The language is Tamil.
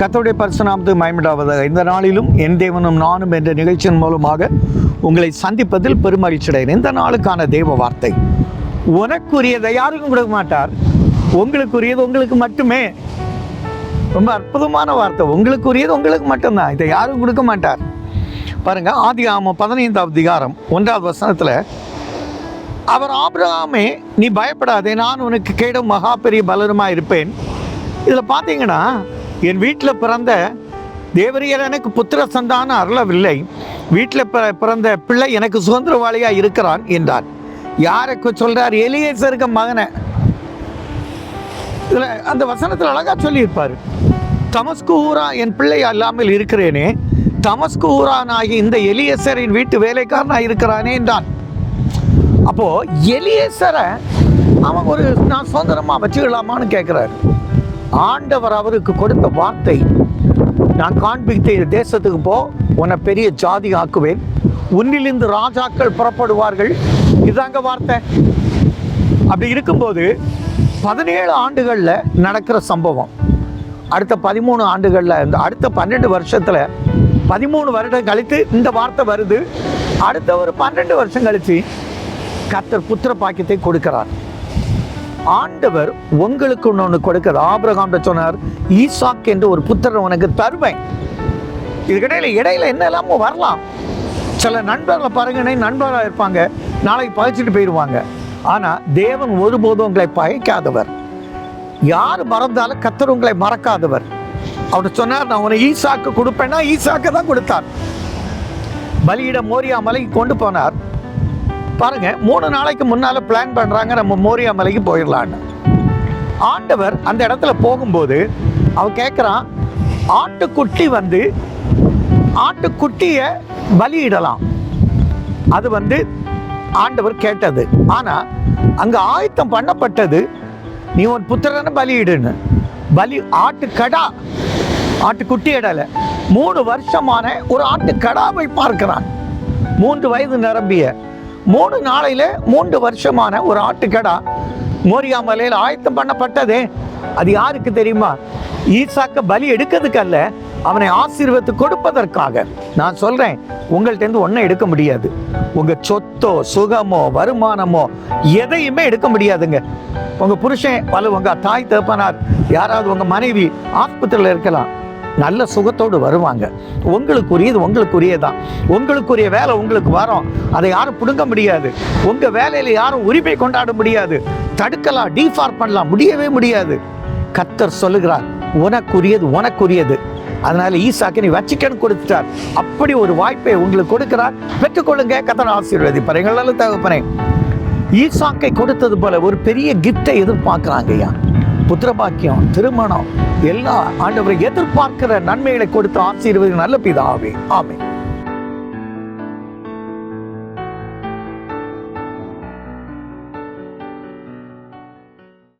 கத்தோடைய பரிசுநாமத்து மயமிடாவதாக இந்த நாளிலும் என் தேவனும் நானும் என்ற நிகழ்ச்சியின் மூலமாக உங்களை சந்திப்பதில் பெருமகிழ்ச்சியடைகிறேன். இந்த நாளுக்கான தெய்வ வார்த்தை. உனக்குரியதை யாருக்கும் கொடுக்க மாட்டார். உங்களுக்குரியது உங்களுக்கு மட்டுமே. ரொம்ப அற்புதமான வார்த்தை. உங்களுக்குரியது உங்களுக்கு மட்டும்தான். இதை யாரும் கொடுக்க மாட்டார். பாருங்க ஆதி ஆமாம் பதினைந்தாவது அதிகாரம் ஒன்றாவது வசனத்தில் அவர் ஆபிரகாமே நீ பயப்படாதே நான் உனக்கு கேடும் மகா பெரிய பலருமா இருப்பேன். இதில் பார்த்தீங்கன்னா என் வீட்டில் பிறந்த தேவரியர் எனக்கு புத்திர சந்தானம் அருளவில்லை. வீட்டில் பிற பிறந்த பிள்ளை எனக்கு சுதந்திரவாளியாக இருக்கிறான் என்றார். யாருக்கு சொல்றார்? எலியேசருக்கு மகனை. இதில் அந்த வசனத்தில் அழகாக சொல்லியிருப்பார். தமஸ்கு ஊரா என் பிள்ளை அல்லாமல் இருக்கிறேனே. தமஸ்கு ஊரானாகி இந்த எலியேசரின் வீட்டு வேலைக்காரனாக இருக்கிறானே என்றான். அப்போது எலியேசரை அவன் ஒரு நான் சுதந்திரமாக வச்சுக்கலாமான்னு கேட்குறாரு ஆண்டவர் அவருக்கு கொடுத்த வார்த்தை. நான் காண்பித்த இந்த தேசத்துக்கு போ உன்னை பெரிய ஜாதி ஆக்குவேன். உன்னிலிருந்து ராஜாக்கள் புறப்படுவார்கள். இதாங்க வார்த்தை. அப்படி இருக்கும்போது பதினேழு ஆண்டுகளில் நடக்கிற சம்பவம். அடுத்த பதிமூணு ஆண்டுகளில் இந்த அடுத்த பன்னெண்டு வருஷத்தில் பதிமூணு வருடம் கழித்து இந்த வார்த்தை வருது. அடுத்த ஒரு பன்னெண்டு வருஷம் கழித்து கர்த்தர் புத்திர பாக்கியத்தை கொடுக்கிறார். ஆண்டவர் உங்களுக்கு ஒன்று கொடுக்கிறார். ஆபிரகாம் சொன்னார் ஈசாக் என்று ஒரு புத்திரன் உனக்கு தருவேன். இதுக்கிடையில இடையில என்ன எல்லாமோ வரலாம். சில நண்பர்களை பாருங்கன்னே நண்பராக இருப்பாங்க. நாளைக்கு பகைச்சிட்டு போயிடுவாங்க ஆனால் தேவன் ஒருபோதும் உங்களை பகைக்காதவர். யார் மறந்தாலும் கத்தர் உங்களை மறக்காதவர். அவர் சொன்னார் நான் உன்னை ஈசாக்கு கொடுப்பேன்னா ஈசாக்கு தான் கொடுத்தார். பலியிட மோரியா மலைக்கு கொண்டு போனார். பாருங்க மூணு நாளைக்கு முன்னால பிளான் பண்றாங்க நம்ம மோரியா மலைக்கு போயிடலான்னு ஆண்டவர் அந்த இடத்துல போகும்போது அவன் கேட்குறான் ஆட்டுக்குட்டி வந்து ஆட்டுக்குட்டியை பலியிடலாம். அது வந்து ஆண்டவர் கேட்டது. ஆனால் அங்கே ஆயத்தம் பண்ணப்பட்டது நீ உன் புத்திரனை பலியிடுன்னு. பலி ஆட்டுக்கடா ஆட்டுக்குட்டி இடலை. மூணு வருஷமான ஒரு ஆட்டுக்கடாவை பார்க்கிறான். மூன்று வயது நிரம்பிய மூணு நாளையில மூன்று வருஷமான ஒரு ஆட்டுக்கடா மோரியா மலையில் ஆயத்தம் பண்ணப்பட்டதே. அது யாருக்கு தெரியுமா? ஈசாக்க பலி எடுக்கிறதுக்கு அல்ல அவனை ஆசீர்வத்து கொடுப்பதற்காக. நான் சொல்றேன் உங்கள்ட்ட இருந்து ஒன்றும் எடுக்க முடியாது. உங்க சொத்தோ சுகமோ வருமானமோ எதையுமே எடுக்க முடியாதுங்க. உங்க புருஷன் அல்லது உங்க தாய் தகப்பனார் யாராவது உங்க மனைவி ஆஸ்பத்திரியில் இருக்கலாம். நல்ல சுகத்தோடு வருவாங்க. உங்களுக்குரியது உங்களுக்குரியதான் உங்களுக்குரிய வேலை உங்களுக்கு வரும். அதை யாரும் பிடுங்க முடியாது. உங்கள் வேலையில் யாரும் உரிமை கொண்டாட முடியாது. தடுக்கலாம் டீஃபார் பண்ணலாம் முடியவே முடியாது. கத்தர் சொல்லுகிறார் உனக்குரியது உனக்குரியது. அதனால ஈசாக்கு நீ வச்சிக்கன்னு கொடுத்துட்டார். அப்படி ஒரு வாய்ப்பை உங்களுக்கு கொடுக்கிறார். பெற்றுக்கொள்ளுங்க கத்தனை ஆசீர்வதிப்பார். எங்களால் தகப்பனே ஈசாக்கை கொடுத்தது போல ஒரு பெரிய கிஃப்டை எதிர்பார்க்குறாங்க ஐயா. புத்திரபாக்கியம் திருமணம் எல்லா ஆண்டவரை எதிர்பார்க்கிற நன்மைகளை கொடுத்து ஆசீர்வதி நல்ல பிதாவே. ஆமென்.